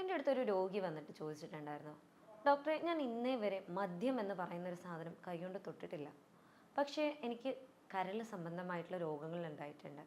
എന്റെ അടുത്തൊരു രോഗി വന്നിട്ട് ചോദിച്ചിട്ടുണ്ടായിരുന്നു ഡോക്ടറെ ഞാൻ ഇന്നേ വരെ മദ്യം എന്ന് പറയുന്ന ഒരു സാധനം കൈകൊണ്ട് തൊട്ടിട്ടില്ല. പക്ഷേ എനിക്ക് കരൾ സംബന്ധമായിട്ടുള്ള രോഗങ്ങൾ ഉണ്ടായിട്ടുണ്ട്.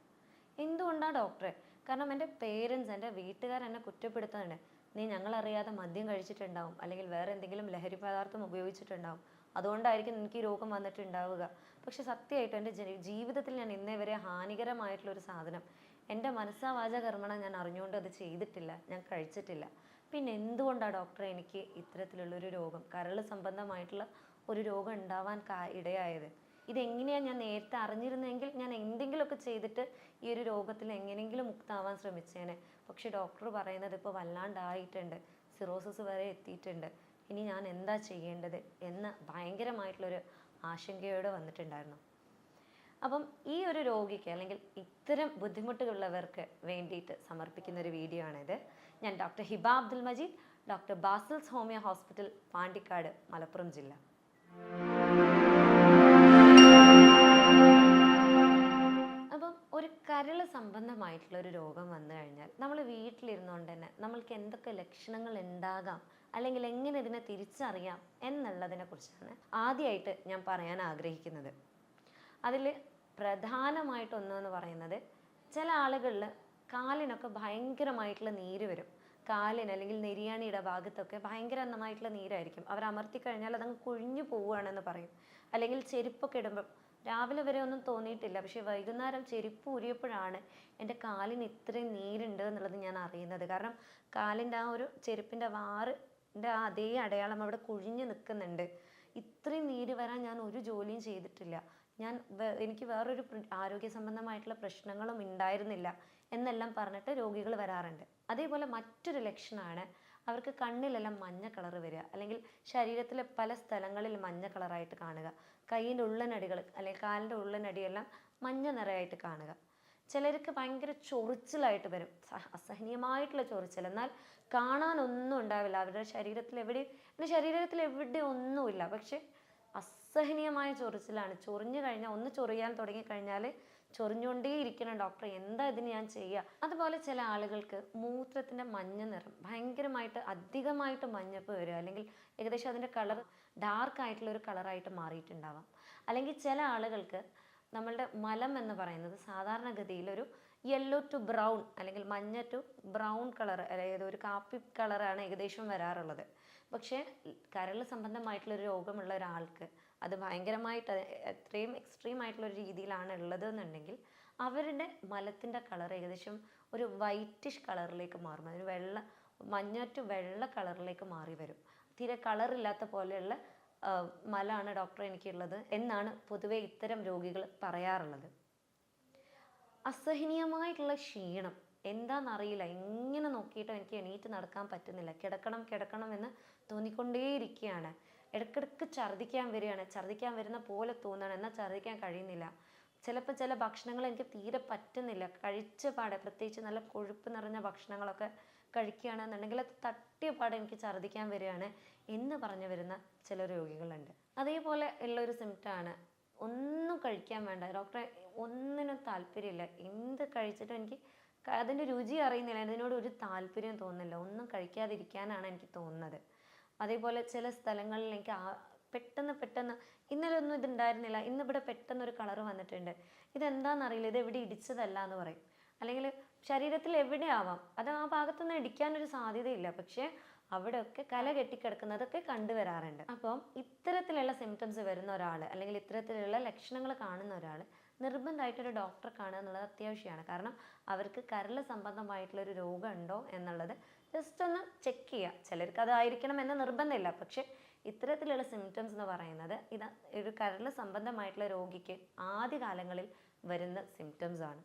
എന്തുകൊണ്ടാണ് ഡോക്ടറെ? കാരണം എന്റെ പേരൻസ് എന്റെ വീട്ടുകാർ എന്നെ കുറ്റപ്പെടുത്തുന്നുണ്ട്. നീ ഞങ്ങളറിയാതെ മദ്യം കഴിച്ചിട്ടുണ്ടാവും അല്ലെങ്കിൽ വേറെ എന്തെങ്കിലും ലഹരി പദാർത്ഥം ഉപയോഗിച്ചിട്ടുണ്ടാവും. അതുകൊണ്ടായിരിക്കും എനിക്ക് ഈ രോഗം വന്നിട്ടുണ്ടാവുക. പക്ഷെ സത്യമായിട്ടും എന്റെ ജീവിതത്തിൽ ഞാൻ ഇന്നേ വരെ ഹാനികരമായിട്ടുള്ള ഒരു സാധനം എന്റെ മനസ്സാവാച കർമ്മണ ഞാൻ അറിഞ്ഞുകൊണ്ട് അത് ചെയ്തിട്ടില്ല ഞാൻ കഴിച്ചിട്ടില്ല. പിന്നെ എന്തുകൊണ്ടാണ് ഡോക്ടറെ എനിക്ക് ഇത്തരത്തിലുള്ളൊരു രോഗം കരൾ സംബന്ധമായിട്ടുള്ള ഒരു രോഗം ഉണ്ടാവാൻ കാ ഇടയായത്? ഇതെങ്ങനെയാണ് ഞാൻ നേരത്തെ അറിഞ്ഞിരുന്നെങ്കിൽ ഞാൻ എന്തെങ്കിലുമൊക്കെ ചെയ്തിട്ട് ഈ ഒരു രോഗത്തിൽ എങ്ങനെയെങ്കിലും മുക്താവാൻ ശ്രമിച്ചേനെ. പക്ഷെ ഡോക്ടർ പറയുന്നത് ഇപ്പോൾ വല്ലാണ്ടായിട്ടുണ്ട് സിറോസിസ് വരെ എത്തിയിട്ടുണ്ട്. ഇനി ഞാൻ എന്താ ചെയ്യേണ്ടത് എന്ന് ഭയങ്കരമായിട്ടുള്ളൊരു ആശങ്കയോടെ വന്നിട്ടുണ്ടായിരുന്നു. അപ്പം ഈ ഒരു രോഗിക്ക് അല്ലെങ്കിൽ ഇത്തരം ബുദ്ധിമുട്ടുകളുള്ളവർക്ക് വേണ്ടിയിട്ട് സമർപ്പിക്കുന്ന ഒരു വീഡിയോ ആണിത്. ഞാൻ doctor Hiba Abdul Majeed doctor Basil's homeo hospital Pandikkad Malappuram ജില്ല. അപ്പം ഒരു കരൾ സംബന്ധമായിട്ടുള്ള ഒരു രോഗം വന്നു കഴിഞ്ഞാൽ നമ്മൾ വീട്ടിലിരുന്നുകൊണ്ട് തന്നെ നമ്മൾക്ക് എന്തൊക്കെ ലക്ഷണങ്ങൾ ഉണ്ടാകാം അല്ലെങ്കിൽ എങ്ങനെ ഇതിനെ തിരിച്ചറിയാം എന്നുള്ളതിനെ കുറിച്ചാണ് ആദ്യമായിട്ട് ഞാൻ പറയാൻ ആഗ്രഹിക്കുന്നത്. അതിൽ പ്രധാനമായിട്ടൊന്നെന്ന് പറയുന്നത് ചില ആളുകളിൽ കാലിനൊക്കെ ഭയങ്കരമായിട്ടുള്ള നീര് വരും. കാലിന് അല്ലെങ്കിൽ നെരിയാണിയുടെ ഭാഗത്തൊക്കെ ഭയങ്കരമായിട്ടുള്ള നീരായിരിക്കും. അവർ അമർത്തി കഴിഞ്ഞാൽ അതങ്ങ് കുഴിഞ്ഞു പോവുകയാണെന്ന് പറയും. അല്ലെങ്കിൽ ചെരുപ്പൊക്കെ ഇടുമ്പം രാവിലെ വരെ ഒന്നും തോന്നിയിട്ടില്ല. പക്ഷേ വൈകുന്നേരം ചെരുപ്പ് ഊരിയപ്പോഴാണ് എന്റെ കാലിന് ഇത്രയും നീരുണ്ട് എന്നുള്ളത് ഞാൻ അറിയുന്നത്. കാരണം കാലിന്റെ ആ ഒരു ചെരുപ്പിന്റെ വാറിന്റെ ആ അതേ അടയാളം അവിടെ കുഴിഞ്ഞു നിൽക്കുന്നുണ്ട്. ഇത്രയും നീര് വരാൻ ഞാൻ ഒരു ജോലിയും ചെയ്തിട്ടില്ല. ഞാൻ എനിക്ക് വേറൊരു ആരോഗ്യ സംബന്ധമായിട്ടുള്ള പ്രശ്നങ്ങളും ഉണ്ടായിരുന്നില്ല എന്നെല്ലാം പറഞ്ഞിട്ട് രോഗികൾ വരാറുണ്ട്. അതേപോലെ മറ്റൊരു ലക്ഷണമാണ് അവർക്ക് കണ്ണിലെല്ലാം മഞ്ഞ കളർ വരിക അല്ലെങ്കിൽ ശരീരത്തിലെ പല സ്ഥലങ്ങളിൽ മഞ്ഞ കളറായിട്ട് കാണുക കൈയിന്റെ ഉള്ളനടികൾ അല്ലെങ്കിൽ കാലിന്റെ ഉള്ളനടിയെല്ലാം മഞ്ഞ നിറയായിട്ട് കാണുക. ചിലർക്ക് ഭയങ്കര ചൊറിച്ചിലായിട്ട് വരും അസഹനീയമായിട്ടുള്ള ചൊറിച്ചിൽ. എന്നാൽ കാണാനൊന്നും ഉണ്ടാവില്ല അവരുടെ ശരീരത്തിൽ എവിടെ ശരീരത്തിൽ എവിടെ ഒന്നുമില്ല. പക്ഷെ അസഹനീയമായ ചൊറിച്ചിലാണ്. ചൊറിഞ്ഞു കഴിഞ്ഞാൽ ഒന്ന് ചൊറിയാൻ തുടങ്ങിക്കഴിഞ്ഞാൽ ചൊറിഞ്ഞുകൊണ്ടേ ഇരിക്കണം ഡോക്ടർ എന്താ ഇതിന് ഞാൻ ചെയ്യുക അതുപോലെ ചില ആളുകൾക്ക് മൂത്രത്തിന്റെ മഞ്ഞ നിറം ഭയങ്കരമായിട്ട് അധികമായിട്ട് മഞ്ഞപ്പ് വരിക. അല്ലെങ്കിൽ ഏകദേശം അതിന്റെ കളർ ഡാർക്ക് ആയിട്ടുള്ള ഒരു കളറായിട്ട് മാറിയിട്ടുണ്ടാവാം. അല്ലെങ്കിൽ ചില ആളുകൾക്ക് നമ്മളുടെ മലം എന്ന് പറയുന്നത് സാധാരണഗതിയിൽ ഒരു യെല്ലോ ടു ബ്രൗൺ അല്ലെങ്കിൽ മഞ്ഞ ടു ബ്രൗൺ കളർ അതായത് ഒരു കാപ്പി കളറാണ് ഏകദേശം വരാറുള്ളത്. പക്ഷേ കരൾ സംബന്ധമായിട്ടുള്ള രോഗമുള്ള ഒരാൾക്ക് അത് ഭയങ്കരമായിട്ട് എത്രയും എക്സ്ട്രീം ആയിട്ടുള്ള ഒരു രീതിയിലാണ് ഉള്ളത് എന്നുണ്ടെങ്കിൽ അവരുടെ മലത്തിന്റെ കളർ ഏകദേശം ഒരു വൈറ്റിഷ് കളറിലേക്ക് മാറും. അതിന് വെള്ള മഞ്ഞ ടു വെള്ള കളറിലേക്ക് മാറി വരും. തീരെ കളറില്ലാത്ത പോലെയുള്ള മലമാണ് ഡോക്ടർ എനിക്കുള്ളത് എന്നാണ് പൊതുവെ ഇത്തരം രോഗികൾ പറയാറുള്ളത്. അസഹനീയമായിട്ടുള്ള ക്ഷീണം എന്താണെന്നറിയില്ല. എങ്ങനെ നോക്കിയിട്ടും എനിക്ക് എണീറ്റ് നടക്കാൻ പറ്റുന്നില്ല. കിടക്കണം കിടക്കണം എന്ന് തോന്നിക്കൊണ്ടേയിരിക്കുകയാണ്. ഇടയ്ക്കിടയ്ക്ക് ഛർദ്ദിക്കാൻ വരികയാണ്. ഛർദ്ദിക്കാൻ വരുന്ന പോലെ തോന്നുകയാണ്. എന്നാൽ ഛർദ്ദിക്കാൻ കഴിയുന്നില്ല. ചിലപ്പോൾ ചില ഭക്ഷണങ്ങൾ എനിക്ക് തീരെ പറ്റുന്നില്ല. കഴിച്ച പാടെ പ്രത്യേകിച്ച് നല്ല കൊഴുപ്പ് നിറഞ്ഞ ഭക്ഷണങ്ങളൊക്കെ കഴിക്കുകയാണെന്നുണ്ടെങ്കിൽ തട്ടിയ പാടെ എനിക്ക് ഛർദ്ദിക്കാൻ വരികയാണ് എന്ന് പറഞ്ഞു വരുന്ന ചില രോഗികളുണ്ട്. അതേപോലെ ഉള്ളൊരു സിംറ്റമാണ് ഒന്നും കഴിക്കാൻ വേണ്ട. ഡോക്ടറെ ഒന്നിനും താല്പര്യമില്ല. എന്ത് കഴിച്ചിട്ടും എനിക്ക് അതിന്റെ രുചി അറിയുന്നില്ല. അതിനോട് ഒരു താല്പര്യം തോന്നുന്നില്ല. ഒന്നും കഴിക്കാതിരിക്കാനാണ് എനിക്ക് തോന്നുന്നത്. അതേപോലെ ചില സ്ഥലങ്ങളിൽ എനിക്ക് ആ പെട്ടെന്ന് പെട്ടെന്ന് ഇന്നലെ ഒന്നും ഇതുണ്ടായിരുന്നില്ല. ഇന്നിവിടെ പെട്ടെന്ന് ഒരു കളർ വന്നിട്ടുണ്ട്. ഇതെന്താണെന്നറിയില്ല ഇത് എവിടെ ഇടിച്ചതല്ല എന്ന് പറയും. അല്ലെങ്കിൽ ശരീരത്തിൽ എവിടെയാവാം. അത് ആ ഭാഗത്തുനിന്ന് ഇടിക്കാനൊരു സാധ്യതയില്ല. പക്ഷേ അവിടെയൊക്കെ കല കെട്ടിക്കിടക്കുന്നതൊക്കെ കണ്ടുവരാറുണ്ട്. അപ്പം ഇത്തരത്തിലുള്ള സിംറ്റംസ് വരുന്ന ഒരാൾ അല്ലെങ്കിൽ ഇത്തരത്തിലുള്ള ലക്ഷണങ്ങൾ കാണുന്ന ഒരാൾ നിർബന്ധമായിട്ടൊരു ഡോക്ടറെ കാണുക എന്നുള്ളത് അത്യാവശ്യമാണ്. കാരണം അവർക്ക് കരൾ സംബന്ധമായിട്ടുള്ള ഒരു രോഗം ഉണ്ടോ എന്നുള്ളത് ജസ്റ്റ് ഒന്ന് ചെക്ക് ചെയ്യുക ചിലർക്ക് അതായിരിക്കണം എന്ന് നിർബന്ധമില്ല. പക്ഷേ ഇത്തരത്തിലുള്ള സിംറ്റംസ് എന്ന് പറയുന്നത് ഇത് ഒരു കരൾ സംബന്ധമായിട്ടുള്ള രോഗിക്ക് ആദ്യകാലങ്ങളിൽ വരുന്ന സിംറ്റംസ് ആണ്.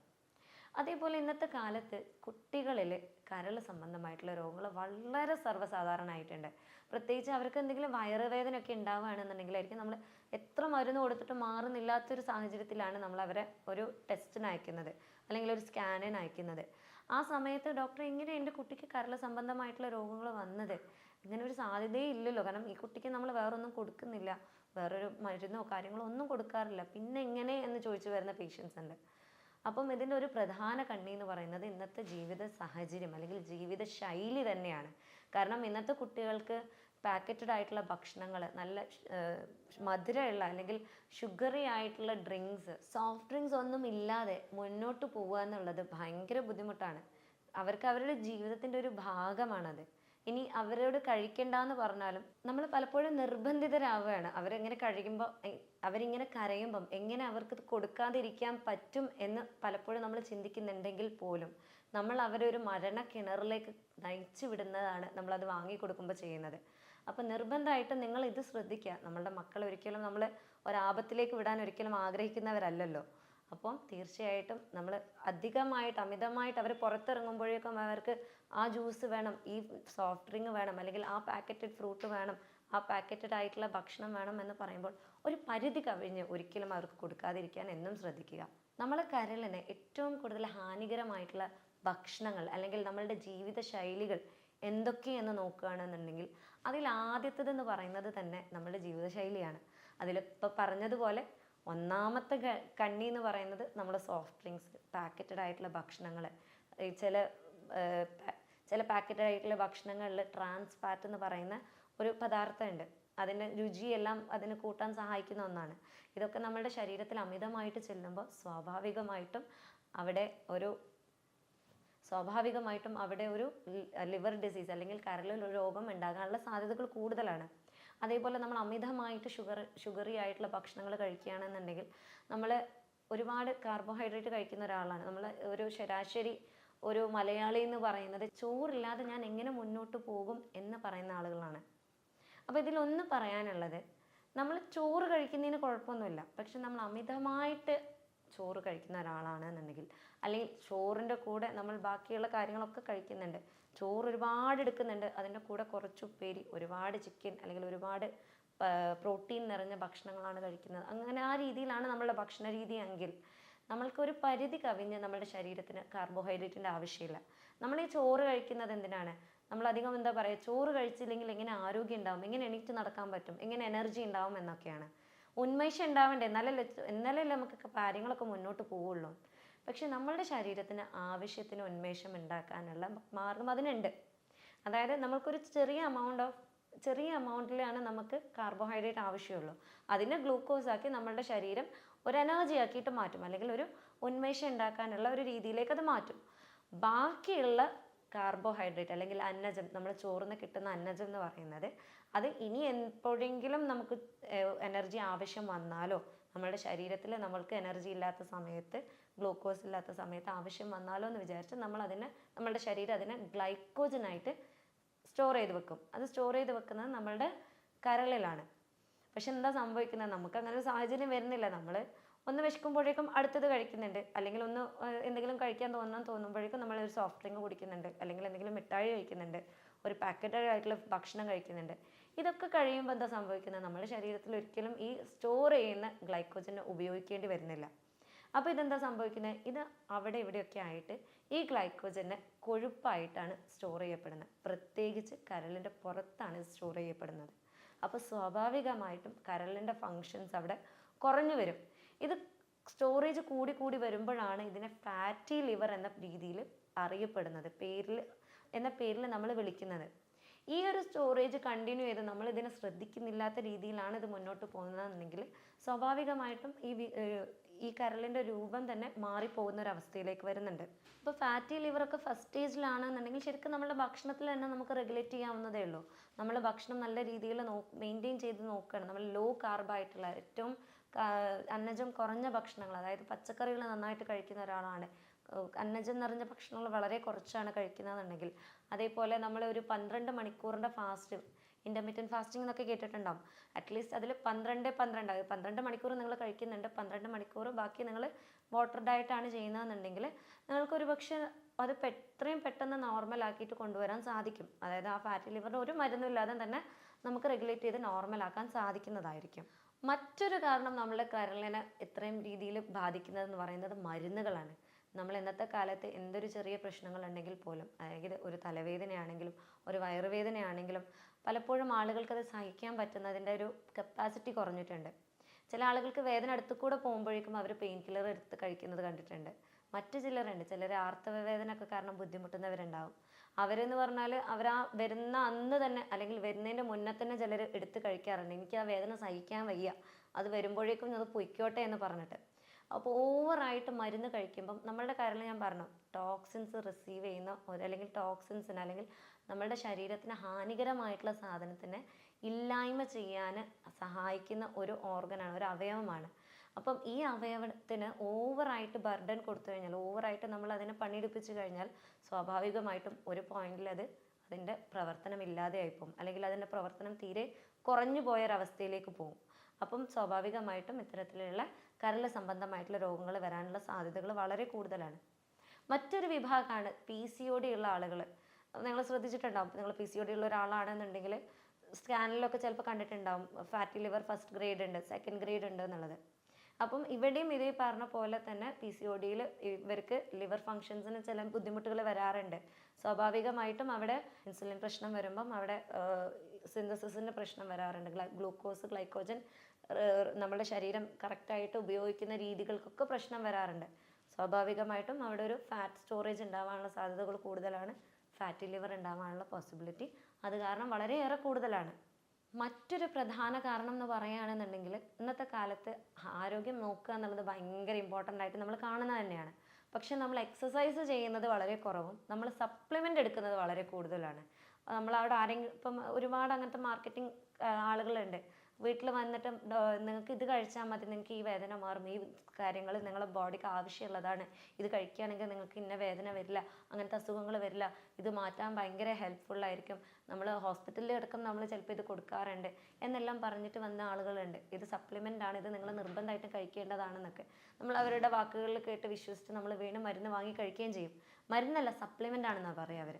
അതേപോലെ ഇന്നത്തെ കാലത്ത് കുട്ടികളിൽ കരൾ സംബന്ധമായിട്ടുള്ള രോഗങ്ങൾ വളരെ സർവസാധാരണമായിട്ടുണ്ട്. പ്രത്യേകിച്ച് അവർക്ക് എന്തെങ്കിലും വയറുവേദനയൊക്കെ ഉണ്ടാവുകയാണെന്നുണ്ടെങ്കിലായിരിക്കും നമ്മൾ എത്ര മരുന്ന് കൊടുത്തിട്ട് മാറുന്നില്ലാത്തൊരു സാഹചര്യത്തിലാണ് നമ്മൾ അവരെ ഒരു ടെസ്റ്റിന് അയക്കുന്നത് അല്ലെങ്കിൽ ഒരു സ്കാനിന് അയക്കുന്നത് ആ സമയത്ത് ഡോക്ടർ എങ്ങനെ എന്റെ കുട്ടിക്ക് കരൾ സംബന്ധമായിട്ടുള്ള രോഗങ്ങൾ വന്നത്? ഇങ്ങനെ ഒരു സാധ്യതയേ ഇല്ലല്ലോ. കാരണം ഈ കുട്ടിക്ക് നമ്മൾ വേറൊന്നും കൊടുക്കുന്നില്ല. വേറൊരു മരുന്നോ കാര്യങ്ങളോ ഒന്നും കൊടുക്കാറില്ല. പിന്നെ എങ്ങനെ എന്ന് ചോദിച്ചു വരുന്ന പേഷ്യൻസ് ഉണ്ട്. അപ്പം ഇതിന്റെ ഒരു പ്രധാന കണ്ണി എന്ന് പറയുന്നത് ഇന്നത്തെ ജീവിത സാഹചര്യം അല്ലെങ്കിൽ ജീവിത ശൈലി തന്നെയാണ്. കാരണം ഇന്നത്തെ കുട്ടികൾക്ക് പാക്കറ്റഡ് ആയിട്ടുള്ള ഭക്ഷണങ്ങൾ നല്ല മധുരമുള്ള അല്ലെങ്കിൽ ഷുഗറി ആയിട്ടുള്ള ഡ്രിങ്ക്സ് സോഫ്റ്റ് ഡ്രിങ്ക്സ് ഒന്നും ഇല്ലാതെ മുന്നോട്ട് പോവുക എന്നുള്ളത് ഭയങ്കര ബുദ്ധിമുട്ടാണ്. അവർക്ക് അവരുടെ ജീവിതത്തിന്റെ ഒരു ഭാഗമാണത്. ഇനി അവരോട് കഴിക്കണ്ടെന്ന് പറഞ്ഞാലും നമ്മൾ പലപ്പോഴും നിർബന്ധിതരാവുകയാണ്. അവരെങ്ങനെ കഴിക്കുമ്പോൾ അവരിങ്ങനെ കരയുമ്പം എങ്ങനെ അവർക്ക് കൊടുക്കാതിരിക്കാൻ പറ്റും എന്ന് പലപ്പോഴും നമ്മൾ ചിന്തിക്കുന്നുണ്ടെങ്കിൽ പോലും നമ്മൾ അവരെ ഒരു മരണ കിണറിലേക്ക് നയിച്ചു വിടുന്നതാണ് നമ്മളത് വാങ്ങിക്കൊടുക്കുമ്പോൾ ചെയ്യുന്നത്. അപ്പം നിർബന്ധമായിട്ടും നിങ്ങൾ ഇത് ശ്രദ്ധിക്കുക. നമ്മുടെ മക്കൾ ഒരിക്കലും നമ്മൾ ഒരാപത്തിലേക്ക് വിടാൻ ഒരിക്കലും ആഗ്രഹിക്കുന്നവരല്ലല്ലോ. അപ്പോൾ തീർച്ചയായിട്ടും നമ്മൾ അധികമായിട്ട് അമിതമായിട്ട് അവർ പുറത്തിറങ്ങുമ്പോഴേക്കും അവർക്ക് ആ ജ്യൂസ് വേണം ഈ സോഫ്റ്റ് ഡ്രിങ്ക് വേണം അല്ലെങ്കിൽ ആ പാക്കറ്റഡ് ഫ്രൂട്ട് വേണം ആ പാക്കറ്റഡ് ആയിട്ടുള്ള ഭക്ഷണം വേണം എന്ന് പറയുമ്പോൾ ഒരു പരിധി കവിഞ്ഞ് ഒരിക്കലും അവർക്ക് കൊടുക്കാതിരിക്കാൻ എന്നും ശ്രദ്ധിക്കുക. നമ്മളെ കരളിന് ഏറ്റവും കൂടുതൽ ഹാനികരമായിട്ടുള്ള ഭക്ഷണങ്ങൾ അല്ലെങ്കിൽ നമ്മളുടെ ജീവിത ശൈലികൾ എന്തൊക്കെയെന്ന് നോക്കുകയാണെന്നുണ്ടെങ്കിൽ അതിൽ ആദ്യത്തേതെന്ന് പറയുന്നത് തന്നെ നമ്മുടെ ജീവിതശൈലിയാണ്. അതിലിപ്പോൾ പറഞ്ഞതുപോലെ ഒന്നാമത്തെ കണ്ണി എന്ന് പറയുന്നത് നമ്മുടെ സോഫ്റ്റ് ഡ്രിങ്ക്സ് പാക്കറ്റഡ് ആയിട്ടുള്ള ഭക്ഷണങ്ങൾ ചില ചില പാക്കറ്റഡ് ആയിട്ടുള്ള ഭക്ഷണങ്ങളിൽ ട്രാൻസ് ഫാറ്റ് എന്ന് പറയുന്ന ഒരു പദാർത്ഥമുണ്ട്. അതിന്റെ രുചിയെല്ലാം അതിന് കൂട്ടാൻ സഹായിക്കുന്ന ഒന്നാണ്. ഇതൊക്കെ നമ്മുടെ ശരീരത്തിൽ അമിതമായിട്ട് ചെല്ലുമ്പോൾ സ്വാഭാവികമായിട്ടും അവിടെ ഒരു സ്വാഭാവികമായിട്ടും അവിടെ ഒരു ലിവർ ഡിസീസ് അല്ലെങ്കിൽ കരളിൽ ഒരു രോഗം ഉണ്ടാകാനുള്ള സാധ്യതകൾ കൂടുതലാണ്. അതേപോലെ നമ്മൾ അമിതമായിട്ട് ഷുഗർ ഷുഗറി ആയിട്ടുള്ള ഭക്ഷണങ്ങൾ കഴിക്കുകയാണെന്നുണ്ടെങ്കിൽ നമ്മൾ ഒരുപാട് കാർബോഹൈഡ്രേറ്റ് കഴിക്കുന്ന ഒരാളാണ്. നമ്മൾ ഒരു ശരാശരി ഒരു മലയാളി എന്ന് പറയുന്നത് ചോറില്ലാതെ ഞാൻ എങ്ങനെ മുന്നോട്ട് പോകും എന്ന് പറയുന്ന ആളുകളാണ്. അപ്പോൾ ഇതിലൊന്ന് പറയാനുള്ളത് നമ്മൾ ചോറ് കഴിക്കുന്നതിന് കുഴപ്പമൊന്നുമില്ല. പക്ഷെ നമ്മൾ അമിതമായിട്ട് ചോറ് കഴിക്കുന്ന ഒരാളാണ് എന്നുണ്ടെങ്കിൽ അല്ലെങ്കിൽ ചോറിന്റെ കൂടെ നമ്മൾ ബാക്കിയുള്ള കാര്യങ്ങളൊക്കെ കഴിക്കുന്നുണ്ട്. ചോറ് ഒരുപാട് എടുക്കുന്നുണ്ട്. അതിന്റെ കൂടെ കുറച്ച് ഉപ്പേരി ഒരുപാട് ചിക്കൻ അല്ലെങ്കിൽ ഒരുപാട് പ്രോട്ടീൻ നിറഞ്ഞ ഭക്ഷണങ്ങളാണ് കഴിക്കുന്നത്. അങ്ങനെ ആ രീതിയിലാണ് നമ്മളുടെ ഭക്ഷണ രീതി എങ്കിൽ നമ്മൾക്ക് ഒരു പരിധി കവിഞ്ഞ് നമ്മുടെ ശരീരത്തിന് കാർബോഹൈഡ്രേറ്റിന്റെ ആവശ്യമില്ല. നമ്മൾ ഈ ചോറ് കഴിക്കുന്നത് എന്തിനാണ്? നമ്മൾ അധികം എന്താ പറയുക? ചോറ് കഴിച്ചില്ലെങ്കിൽ എങ്ങനെ ആരോഗ്യം ഉണ്ടാവും? എങ്ങനെ എണീറ്റ് നടക്കാൻ പറ്റും? എങ്ങനെ എനർജി ഉണ്ടാവും എന്നൊക്കെയാണ്. ഉന്മേഷം ഉണ്ടാവണ്ടേ? എന്നാലല്ലേ എന്നാലല്ലേ നമുക്ക് കാര്യങ്ങളൊക്കെ മുന്നോട്ട് പോവുള്ളൂ. പക്ഷെ നമ്മളുടെ ശരീരത്തിന് ആവശ്യത്തിന് ഉന്മേഷം ഉണ്ടാക്കാനുള്ള മാർഗം അതിനുണ്ട്. അതായത് നമുക്കൊരു ചെറിയ എമൗണ്ട് ഓഫ് ചെറിയ എമൗണ്ടിലാണ് നമുക്ക് കാർബോഹൈഡ്രേറ്റ് ആവശ്യമുള്ളൂ. അതിനെ ഗ്ലൂക്കോസ് ആക്കി നമ്മളുടെ ശരീരം ഒരു എനർജി ആക്കിയിട്ട് മാറ്റും. അല്ലെങ്കിൽ ഒരു ഉന്മേഷം ഉണ്ടാക്കാനുള്ള ഒരു രീതിയിലേക്ക് അത് മാറ്റും. ബാക്കിയുള്ള കാർബോഹൈഡ്രേറ്റ് അല്ലെങ്കിൽ അന്നജം നമ്മൾ ചോറിന്ന് കിട്ടുന്ന അന്നജം എന്ന് പറയുന്നത് അത് ഇനി എപ്പോഴെങ്കിലും നമുക്ക് എനർജി ആവശ്യം വന്നാലോ നമ്മുടെ ശരീരത്തിൽ നമ്മൾക്ക് എനർജി ഇല്ലാത്ത സമയത്ത് ഗ്ലൂക്കോസ് ഇല്ലാത്ത സമയത്ത് ആവശ്യം വന്നാലോ എന്ന് വിചാരിച്ച് നമ്മൾ അതിനെ നമ്മുടെ ശരീരം അതിനെ ഗ്ലൈക്കോജനായിട്ട് സ്റ്റോർ ചെയ്ത് വെക്കും. അത് സ്റ്റോർ ചെയ്ത് വെക്കുന്നത് നമ്മളുടെ കരളിലാണ്. പക്ഷെ എന്താ സംഭവിക്കുന്നത്? നമുക്ക് അങ്ങനെ ഒരു സാഹചര്യം വരുന്നില്ല. നമ്മൾ ഒന്ന് വിശക്കുമ്പോഴേക്കും അടുത്തത് കഴിക്കുന്നുണ്ട്. അല്ലെങ്കിൽ ഒന്ന് എന്തെങ്കിലും കഴിക്കാൻ തോന്നാൻ തോന്നുമ്പോഴേക്കും നമ്മൾ ഒരു സോഫ്റ്റ് ഡ്രിങ്ക് കുടിക്കുന്നുണ്ട്. അല്ലെങ്കിൽ എന്തെങ്കിലും മിഠായി കഴിക്കുന്നുണ്ട്. ഒരു പാക്കറ്റഡ് ആയിട്ടുള്ള ഭക്ഷണം കഴിക്കുന്നുണ്ട്. ഇതൊക്കെ കഴിയുമ്പോൾ എന്താ സംഭവിക്കുന്നത്? നമ്മുടെ ശരീരത്തിൽ ഒരിക്കലും ഈ സ്റ്റോർ ചെയ്യുന്ന ഗ്ലൈക്കോജൻ ഉപയോഗിക്കേണ്ടി വരുന്നില്ല. അപ്പോൾ ഇതെന്താ സംഭവിക്കുന്നത് ഇത് അവിടെ ഇവിടെയൊക്കെ ആയിട്ട് ഈ ഗ്ലൈക്കോജന് കൊഴുപ്പായിട്ടാണ് സ്റ്റോർ ചെയ്യപ്പെടുന്നത് പ്രത്യേകിച്ച് കരളിന്റെ പുറത്താണ് ഇത് സ്റ്റോർ ചെയ്യപ്പെടുന്നത്. അപ്പോൾ സ്വാഭാവികമായിട്ടും കരളിന്റെ ഫങ്ഷൻസ് അവിടെ കുറഞ്ഞു വരും. ഇത് സ്റ്റോറേജ് കൂടി കൂടി വരുമ്പോഴാണ് ഇതിനെ ഫാറ്റി ലിവർ എന്ന രീതിയിൽ അറിയപ്പെടുന്നത്. പേരിൽ എന്ന പേരിൽ നമ്മൾ വിളിക്കുന്നത്. ഈ ഒരു സ്റ്റോറേജ് കണ്ടിന്യൂ ചെയ്ത് നമ്മൾ ഇതിനെ ശ്രദ്ധിക്കുന്നില്ലാത്ത രീതിയിലാണ് ഇത് മുന്നോട്ട് പോകുന്നതെന്നുണ്ടെങ്കിൽ സ്വാഭാവികമായിട്ടും ഈ ഈ കരളിന്റെ രൂപം തന്നെ മാറിപ്പോകുന്ന ഒരു അവസ്ഥയിലേക്ക് വരുന്നുണ്ട് ഇപ്പോൾ ഫാറ്റി ലിവറൊക്കെ ഫസ്റ്റ് സ്റ്റേജിലാണെന്നുണ്ടെങ്കിൽ ശരിക്കും നമ്മുടെ ഭക്ഷണത്തിൽ തന്നെ നമുക്ക് റെഗുലേറ്റ് ചെയ്യാവുന്നതേ ഉള്ളൂ. നമ്മൾ ഭക്ഷണം നല്ല രീതിയിൽ നോ മെയിന്റെയിൻ ചെയ്ത് നോക്കണം നമ്മൾ ലോ കാർബായിട്ടുള്ള ഏറ്റവും അന്നജം കുറഞ്ഞ ഭക്ഷണങ്ങൾ അതായത് പച്ചക്കറികൾ നന്നായിട്ട് കഴിക്കുന്ന ഒരാളാണ്. അന്നജം നിറഞ്ഞ ഭക്ഷണങ്ങൾ വളരെ കുറച്ചാണ് കഴിക്കുന്നതെന്നുണ്ടെങ്കിൽ അതേപോലെ നമ്മൾ ഒരു പന്ത്രണ്ട് മണിക്കൂറിന്റെ ഫാസ്റ്റ് ഇന്റർമീഡിയൻ ഫാസ്റ്റിംഗ് എന്നൊക്കെ കേട്ടിട്ടുണ്ടാവും. അറ്റ്ലീസ്റ്റ് അതിൽ പന്ത്രണ്ട് പന്ത്രണ്ട് അത് പന്ത്രണ്ട് മണിക്കൂർ നിങ്ങൾ കഴിക്കുന്നുണ്ട് പന്ത്രണ്ട് മണിക്കൂർ ബാക്കി നിങ്ങൾ വാട്ടർ ഡയറ്റാണ് ചെയ്യുന്നതെന്നുണ്ടെങ്കിൽ നിങ്ങൾക്കൊരു പക്ഷേ അത് എത്രയും പെട്ടെന്ന് നോർമൽ ആക്കിയിട്ട് കൊണ്ടുവരാൻ സാധിക്കും. അതായത് ആ ഫാറ്റി ലിവറിന് ഒരു മരുന്നില്ലാതെ തന്നെ നമുക്ക് റെഗുലേറ്റ് ചെയ്ത് നോർമൽ ആക്കാൻ സാധിക്കുന്നതായിരിക്കും. മറ്റൊരു കാരണം നമ്മളെ കരളിനെ ഇത്രയും രീതിയിൽ ബാധിക്കുന്നതെന്ന് പറയുന്നത് മരുന്നുകളാണ്. നമ്മൾ ഇന്നത്തെ കാലത്ത് എന്തൊരു ചെറിയ പ്രശ്നങ്ങൾ ഉണ്ടെങ്കിൽ പോലും അതായത് ഒരു തലവേദനയാണെങ്കിലും ഒരു വയറുവേദനയാണെങ്കിലും പലപ്പോഴും ആളുകൾക്ക് അത് സഹിക്കാൻ പറ്റുന്നതിന്റെ ഒരു കപ്പാസിറ്റി കുറഞ്ഞിട്ടുണ്ട്. ചില ആളുകൾക്ക് വേദന അടുത്ത് കൂടെ പോകുമ്പോഴേക്കും അവർ പെയിൻ കില്ലർ എടുത്ത് കഴിക്കുന്നത് കണ്ടിട്ടുണ്ട്. മറ്റു ചിലരുണ്ട്. ചിലർ ആർത്തവ വേദന ഒക്കെ കാരണം ബുദ്ധിമുട്ടുന്നവരുണ്ടാവും. അവരെന്ന് പറഞ്ഞാൽ അവർ ആ വരുന്ന അന്ന് തന്നെ അല്ലെങ്കിൽ വരുന്നതിന്റെ മുന്നേ തന്നെ ചിലർ എടുത്ത് കഴിക്കാറുണ്ട്. എനിക്ക് ആ വേദന സഹിക്കാൻ വയ്യ. അത് വരുമ്പോഴേക്കും അത് പൊയ്ക്കോട്ടെ എന്ന് പറഞ്ഞിട്ട്. അപ്പോൾ ഓവറായിട്ട് മരുന്ന് കഴിക്കുമ്പം നമ്മളുടെ കാര്യത്തിൽ ഞാൻ പറഞ്ഞു ടോക്സിൻസ് റിസീവ് ചെയ്യുന്ന അല്ലെങ്കിൽ ടോക്സിൻസിന് അല്ലെങ്കിൽ നമ്മളുടെ ശരീരത്തിന് ഹാനികരമായിട്ടുള്ള സാധനത്തിനെ ഇല്ലായ്മ ചെയ്യാൻ സഹായിക്കുന്ന ഒരു ഓർഗനാണ് ഒരു അവയവമാണ്. അപ്പം ഈ അവയവത്തിന് ഓവറായിട്ട് ബർഡൻ കൊടുത്തു കഴിഞ്ഞാൽ ഓവറായിട്ട് നമ്മൾ അതിനെ പണിയെടുപ്പിച്ച് കഴിഞ്ഞാൽ സ്വാഭാവികമായിട്ടും ഒരു പോയിന്റിൽ അത് അതിന്റെ പ്രവർത്തനം ഇല്ലാതെയായിപ്പോവും അല്ലെങ്കിൽ അതിന്റെ പ്രവർത്തനം തീരെ കുറഞ്ഞു പോയൊരവസ്ഥയിലേക്ക് പോകും. അപ്പം സ്വാഭാവികമായിട്ടും ഇത്തരത്തിലുള്ള കരൾ സംബന്ധമായിട്ടുള്ള രോഗങ്ങൾ വരാനുള്ള സാധ്യതകൾ വളരെ കൂടുതലാണ്. മറ്റൊരു വിഭാഗമാണ് പി സി ഒ ഡി ഉള്ള ആളുകൾ. നിങ്ങൾ ശ്രദ്ധിച്ചിട്ടുണ്ടാവും. നിങ്ങൾ പി സി ഒ ഡി ഉള്ള ഒരാളാണെന്നുണ്ടെങ്കിൽ സ്കാനിലൊക്കെ ചിലപ്പോൾ കണ്ടിട്ടുണ്ടാവും. ഫാറ്റി ലിവർ ഫസ്റ്റ് ഗ്രേഡ് ഉണ്ട് സെക്കൻഡ് ഗ്രേഡ് ഉണ്ട് എന്നുള്ളത്. അപ്പം ഇവിടെയും ഇതേ പറഞ്ഞ പോലെ തന്നെ പി സി ഒ ഡിയിൽ ഇവർക്ക് ലിവർ ഫങ്ഷൻസിന് ചില ബുദ്ധിമുട്ടുകൾ വരാറുണ്ട്. സ്വാഭാവികമായിട്ടും അവിടെ ഇൻസുലിൻ പ്രശ്നം വരുമ്പം അവിടെ സിന്തസിസിന്റെ പ്രശ്നം വരാറുണ്ട്. ഗ്ലൂക്കോസ് ഗ്ലൈക്കോജൻ നമ്മുടെ ശരീരം കറക്റ്റായിട്ട് ഉപയോഗിക്കുന്ന രീതികൾക്കൊക്കെ പ്രശ്നം വരാറുണ്ട്. സ്വാഭാവികമായിട്ടും അവിടെ ഒരു ഫാറ്റ് സ്റ്റോറേജ് ഉണ്ടാവാനുള്ള സാധ്യതകൾ കൂടുതലാണ്. ഫാറ്റി ലിവർ ഉണ്ടാവാനുള്ള പോസിബിലിറ്റി അത് കാരണം വളരെയേറെ കൂടുതലാണ്. മറ്റൊരു പ്രധാന കാരണം എന്ന് പറയുകയാണെന്നുണ്ടെങ്കിൽ ഇന്നത്തെ കാലത്ത് ആരോഗ്യം നോക്കുക എന്നുള്ളത് ഭയങ്കര ഇമ്പോർട്ടന്റ് ആയിട്ട് നമ്മൾ കാണുന്നത് തന്നെയാണ്. പക്ഷെ നമ്മൾ എക്സസൈസ് ചെയ്യുന്നത് വളരെ കുറവും നമ്മൾ സപ്ലിമെന്റ് എടുക്കുന്നത് വളരെ കൂടുതലാണ്. നമ്മൾ അവിടെ ആരെങ്കിലും ഇപ്പം ഒരുപാട് അങ്ങനത്തെ മാർക്കറ്റിംഗ് ആളുകളുണ്ട്. വീട്ടിൽ വന്നിട്ട് നിങ്ങൾക്ക് ഇത് കഴിച്ചാൽ മതി നിങ്ങൾക്ക് ഈ വേദന മാറും ഈ കാര്യങ്ങൾ നിങ്ങളുടെ ബോഡിക്ക് ആവശ്യമുള്ളതാണ്. ഇത് കഴിക്കുകയാണെങ്കിൽ നിങ്ങൾക്ക് ഇന്ന വേദന വരില്ല അങ്ങനത്തെ അസുഖങ്ങൾ വരില്ല ഇത് മാറ്റാൻ ഭയങ്കര ഹെൽപ്ഫുൾ ആയിരിക്കും. നമ്മൾ ഹോസ്പിറ്റലിൽ അടക്കം നമ്മൾ ചിലപ്പോൾ ഇത് കൊടുക്കാറുണ്ട്. എന്നെല്ലാം പറഞ്ഞിട്ട് വന്ന ആളുകളുണ്ട്. ഇത് സപ്ലിമെന്റ് ആണ് ഇത് നിങ്ങൾ നിർബന്ധമായിട്ടും കഴിക്കേണ്ടതാണെന്നൊക്കെ. നമ്മൾ അവരുടെ വാക്കുകളിൽ കേട്ട് വിശ്വസിച്ച് നമ്മൾ വീണ്ടും മരുന്ന് വാങ്ങി കഴിക്കുകയും ചെയ്യും. മരുന്നല്ല സപ്ലിമെന്റ് ആണെന്നാണ് പറയുക അവർ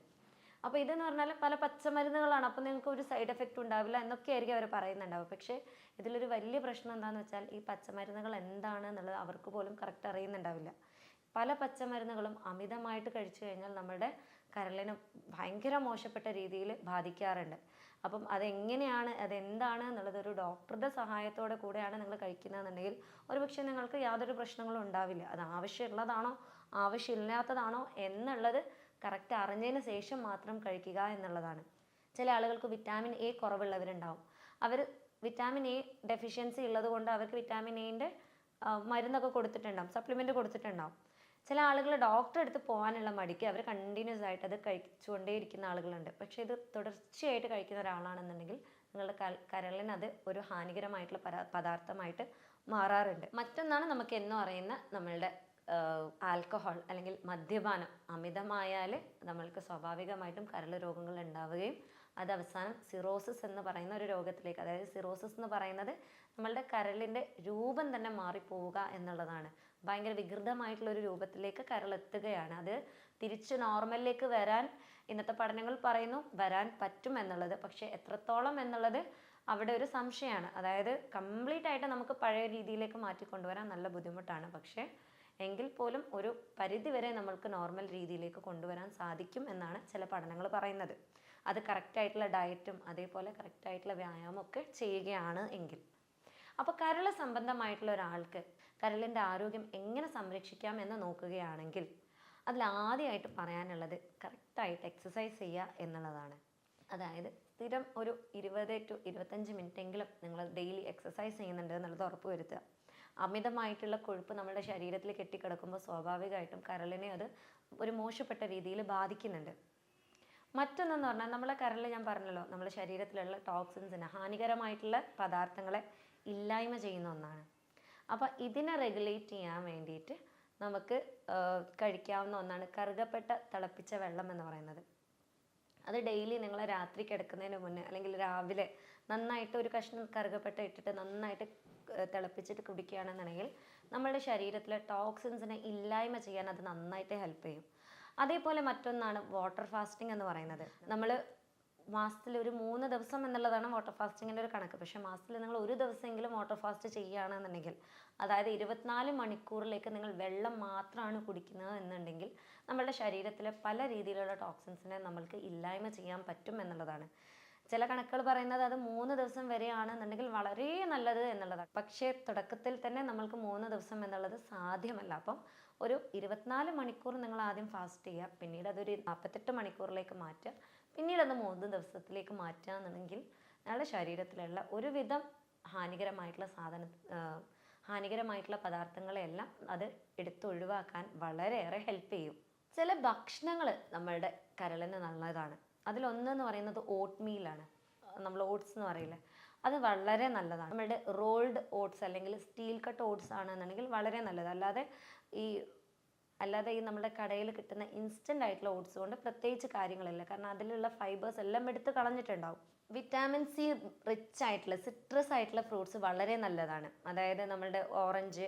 അപ്പോൾ ഇതെന്ന് പറഞ്ഞാൽ പല പച്ചമരുന്നുകളാണ്. അപ്പോൾ നിങ്ങൾക്ക് ഒരു സൈഡ് എഫക്റ്റ് ഉണ്ടാവില്ല എന്നൊക്കെ ആയിരിക്കും അവർ പറയുന്നുണ്ടാവുക. പക്ഷേ ഇതിലൊരു വലിയ പ്രശ്നം എന്താണെന്ന് വെച്ചാൽ ഈ പച്ചമരുന്നുകൾ എന്താണ് എന്നുള്ളത് അവർക്ക് പോലും കറക്റ്റ് അറിയുന്നുണ്ടാവില്ല. പല പച്ചമരുന്നുകളും അമിതമായിട്ട് കഴിച്ചു കഴിഞ്ഞാൽ നമ്മുടെ കരളിനെ ഭയങ്കര മോശപ്പെട്ട രീതിയിൽ ബാധിക്കാറുണ്ട്. അപ്പം അതെങ്ങനെയാണ് അതെന്താണ് എന്നുള്ളത് ഒരു ഡോക്ടറുടെ സഹായത്തോടെ കൂടെയാണ് നിങ്ങൾ കഴിക്കുന്നതെന്നുണ്ടെങ്കിൽ ഒരുപക്ഷെ നിങ്ങൾക്ക് യാതൊരു പ്രശ്നങ്ങളും ഉണ്ടാവില്ല. അത് ആവശ്യമുള്ളതാണോ ആവശ്യമില്ലാത്തതാണോ എന്നുള്ളത് കറക്റ്റ് അറിഞ്ഞതിന് ശേഷം മാത്രം കഴിക്കുക എന്നുള്ളതാണ്. ചില ആളുകൾക്ക് വിറ്റാമിൻ എ കുറവുള്ളവരുണ്ടാവും. അവർ വിറ്റാമിൻ എ ഡെഫിഷ്യൻസി ഉള്ളത് കൊണ്ട് അവർക്ക് വിറ്റാമിൻ ന്റെ മരുന്നൊക്കെ കൊടുത്തിട്ടുണ്ടാവും സപ്ലിമെന്റ് കൊടുത്തിട്ടുണ്ടാവും. ചില ആളുകൾ ഡോക്ടറെ അടുത്ത് പോകാനുള്ള മടിക്ക് അവർ കണ്ടിന്യൂസ് ആയിട്ട് അത് കഴിച്ചുകൊണ്ടേയിരിക്കുന്ന ആളുകളുണ്ട്. പക്ഷേ ഇത് തുടർച്ചയായിട്ട് കഴിക്കുന്ന ഒരാളാണെന്നുണ്ടെങ്കിൽ നിങ്ങളുടെ കരളിന് അത് ഒരു ഹാനികരമായിട്ടുള്ള പദാർത്ഥമായിട്ട് മാറാറുണ്ട്. മറ്റൊന്നാണ് നമുക്ക് എന്നും അറിയുന്ന നമ്മളുടെ ആൽക്കഹോൾ അല്ലെങ്കിൽ മദ്യപാനം അമിതമായാൽ നമ്മൾക്ക് സ്വാഭാവികമായിട്ടും കരൾ രോഗങ്ങൾ ഉണ്ടാവുകയും അത് അവസാനം സിറോസിസ് എന്ന് പറയുന്ന ഒരു രോഗത്തിലേക്ക് അതായത് സിറോസിസ് എന്ന് പറയുന്നത് നമ്മളുടെ കരളിന്റെ രൂപം തന്നെ മാറിപ്പോവുക എന്നുള്ളതാണ്. ഭയങ്കര വികൃതമായിട്ടുള്ള ഒരു രൂപത്തിലേക്ക് കരൾ എത്തുകയാണ്. അത് തിരിച്ച് നോർമലിലേക്ക് വരാൻ ഇന്നത്തെ പഠനങ്ങൾ പറയുന്നു വരാൻ പറ്റും എന്നുള്ളത്. പക്ഷേ എത്രത്തോളം എന്നുള്ളത് അവിടെ ഒരു സംശയമാണ്. അതായത് കംപ്ലീറ്റ് ആയിട്ട് നമുക്ക് പഴയ രീതിയിലേക്ക് മാറ്റിക്കൊണ്ടുവരാൻ നല്ല ബുദ്ധിമുട്ടാണ്. പക്ഷേ എങ്കിൽ പോലും ഒരു പരിധി വരെ നമ്മൾക്ക് നോർമൽ രീതിയിലേക്ക് കൊണ്ടുവരാൻ സാധിക്കും എന്നാണ് ചില പഠനങ്ങൾ പറയുന്നത്. അത് കറക്റ്റായിട്ടുള്ള ഡയറ്റും അതേപോലെ കറക്റ്റായിട്ടുള്ള വ്യായാമം ഒക്കെ ചെയ്യുകയാണ് എങ്കിൽ. അപ്പോൾ കരൾ സംബന്ധമായിട്ടുള്ള ഒരാൾക്ക് കരളിന്റെ ആരോഗ്യം എങ്ങനെ സംരക്ഷിക്കാം എന്ന് നോക്കുകയാണെങ്കിൽ അതിൽ ആദ്യമായിട്ട് പറയാനുള്ളത് കറക്റ്റായിട്ട് എക്സസൈസ് ചെയ്യുക എന്നുള്ളതാണ്. അതായത് സ്ഥിരം ഒരു ഇരുപത് ടു ഇരുപത്തഞ്ച് മിനിറ്റ് എങ്കിലും നിങ്ങൾ ഡെയിലി എക്സസൈസ് ചെയ്യുന്നുണ്ട് എന്നുള്ളത് ഉറപ്പ് വരുത്തുക. അമിതമായിട്ടുള്ള കൊഴുപ്പ് നമ്മുടെ ശരീരത്തിൽ കെട്ടിക്കിടക്കുമ്പോൾ സ്വാഭാവികമായിട്ടും കരളിനെ അത് ഒരു മോശപ്പെട്ട രീതിയിൽ ബാധിക്കുന്നുണ്ട്. മറ്റൊന്നെന്ന് പറഞ്ഞാൽ നമ്മളെ കരളിൽ ഞാൻ പറഞ്ഞല്ലോ നമ്മുടെ ശരീരത്തിലുള്ള ടോക്സിൻസിന് ഹാനികരമായിട്ടുള്ള പദാർത്ഥങ്ങളെ ഇല്ലായ്മ ചെയ്യുന്ന ഒന്നാണ്. അപ്പോൾ ഇതിനെ റെഗുലേറ്റ് ചെയ്യാൻ വേണ്ടിയിട്ട് നമുക്ക് കഴിക്കാവുന്ന ഒന്നാണ് കറുകപ്പെട്ട തിളപ്പിച്ച വെള്ളം എന്ന് പറയുന്നത്. അത് ഡെയിലി നിങ്ങൾ രാത്രി കിടക്കുന്നതിന് മുന്നേ അല്ലെങ്കിൽ രാവിലെ നന്നായിട്ട് ഒരു കഷ്ണം കറുകപ്പെട്ട ഇട്ടിട്ട് നന്നായിട്ട് തിളപ്പിച്ചിട്ട് കുടിക്കുകയാണെന്നുണ്ടെങ്കിൽ നമ്മുടെ ശരീരത്തിലെ ടോക്സിൻസിനെ ഇല്ലായ്മ ചെയ്യാൻ അത് നന്നായിട്ട് ഹെൽപ്പ് ചെയ്യും. അതേപോലെ മറ്റൊന്നാണ് വാട്ടർ ഫാസ്റ്റിംഗ് എന്ന് പറയുന്നത്. നമ്മൾ മാസത്തിൽ ഒരു മൂന്ന് ദിവസം എന്നുള്ളതാണ് വാട്ടർ ഫാസ്റ്റിങ്ങിന്റെ ഒരു കണക്ക്. പക്ഷേ മാസത്തിൽ നിങ്ങൾ ഒരു ദിവസമെങ്കിലും വാട്ടർ ഫാസ്റ്റ് ചെയ്യുകയാണെന്നുണ്ടെങ്കിൽ അതായത് ഇരുപത്തിനാല് മണിക്കൂറിലേക്ക് നിങ്ങൾ വെള്ളം മാത്രമാണ് കുടിക്കുന്നത് എന്നുണ്ടെങ്കിൽ നമ്മളുടെ ശരീരത്തിലെ പല രീതിയിലുള്ള ടോക്സിൻസിനെ നമ്മൾക്ക് ഇല്ലായ്മ ചെയ്യാൻ പറ്റും എന്നുള്ളതാണ്. ചില കണക്കുകൾ പറയുന്നത് അത് മൂന്ന് ദിവസം വരെയാണെന്നുണ്ടെങ്കിൽ വളരെ നല്ലത് എന്നുള്ളതാണ്. പക്ഷേ തുടക്കത്തിൽ തന്നെ നമ്മൾക്ക് മൂന്ന് ദിവസം എന്നുള്ളത് സാധ്യമല്ല. അപ്പം ഒരു ഇരുപത്തിനാല് മണിക്കൂർ നിങ്ങൾ ആദ്യം ഫാസ്റ്റ് ചെയ്യുക. പിന്നീട് അതൊരു നാൽപ്പത്തെട്ട് മണിക്കൂറിലേക്ക് മാറ്റുക. പിന്നീട് അത് മൂന്ന് ദിവസത്തിലേക്ക് മാറ്റുക എന്നുണ്ടെങ്കിൽ നിങ്ങളുടെ ശരീരത്തിലുള്ള ഒരുവിധം ഹാനികരമായിട്ടുള്ള സാധന ഹാനികരമായിട്ടുള്ള പദാർത്ഥങ്ങളെല്ലാം അത് എടുത്തൊഴിവാക്കാൻ വളരെയേറെ ഹെൽപ്പ് ചെയ്യും. ചില ഭക്ഷണങ്ങൾ നമ്മളുടെ കരളിന് നല്ലതാണ്. അതിലൊന്നെന്ന് പറയുന്നത് ഓട്ട് മീലാണ് നമ്മൾ ഓട്സ് എന്ന് പറയില്ലേ? അത് വളരെ നല്ലതാണ്. നമ്മുടെ റോൾഡ് ഓട്സ് അല്ലെങ്കിൽ സ്റ്റീൽ കട്ട് ഓട്സ് ആണെന്നുണ്ടെങ്കിൽ വളരെ നല്ലത്. അല്ലാതെ ഈ അല്ലാതെ ഈ നമ്മുടെ കടയിൽ കിട്ടുന്ന ഇൻസ്റ്റന്റ് ആയിട്ടുള്ള ഓട്സ് കൊണ്ട് പ്രത്യേകിച്ച് കാര്യങ്ങളില്ല. കാരണം അതിലുള്ള ഫൈബേഴ്സ് എല്ലാം എടുത്ത് കളഞ്ഞിട്ടുണ്ടാവും. വിറ്റാമിൻ സി റിച്ച് ആയിട്ടുള്ള സിട്രസ് ആയിട്ടുള്ള ഫ്രൂട്ട്സ് വളരെ നല്ലതാണ്. അതായത് നമ്മുടെ ഓറഞ്ച്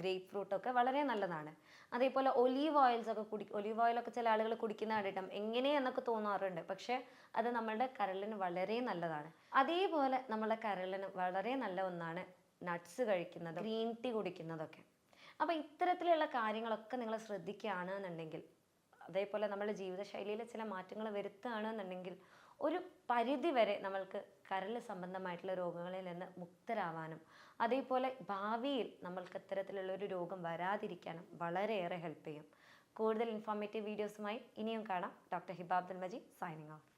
ഗ്രേപ്പ് ഫ്രൂട്ട് ഒക്കെ വളരെ നല്ലതാണ്. അതേപോലെ ഒലീവ് ഓയിൽസ് ഒക്കെ കുടി ഒലീവ് ഓയിലൊക്കെ ചില ആളുകൾ കുടിക്കുന്ന കണ്ടിട്ടും എങ്ങനെയെന്നൊക്കെ തോന്നാറുണ്ട്. പക്ഷേ അത് നമ്മുടെ കരളിന് വളരെ നല്ലതാണ്. അതേപോലെ നമ്മുടെ കരളിന് വളരെ നല്ല ഒന്നാണ് നട്ട്സ് കഴിക്കുന്നത് ഗ്രീൻ ടീ കുടിക്കുന്നതൊക്കെ. അപ്പോൾ ഇത്തരത്തിലുള്ള കാര്യങ്ങളൊക്കെ നിങ്ങൾ ശ്രദ്ധിക്കുകയാണെന്നുണ്ടെങ്കിൽ അതേപോലെ നമ്മുടെ ജീവിതശൈലിയിൽ ചില മാറ്റങ്ങൾ വരുത്തുകയാണെന്നുണ്ടെങ്കിൽ ഒരു പരിധി വരെ നമ്മൾക്ക് കരൾ സംബന്ധമായിട്ടുള്ള രോഗങ്ങളിൽ നിന്ന് മുക്തരാവാനും അതേപോലെ ഭാവിയിൽ നമ്മൾക്ക് ഇത്തരത്തിലുള്ള ഒരു രോഗം വരാതിരിക്കാനും വളരെയേറെ ഹെൽപ്പ് ചെയ്യും. കൂടുതൽ ഇൻഫോർമേറ്റീവ് വീഡിയോസുമായി ഇനിയും കാണാം. Doctor Hiba Abdul Majeed signing of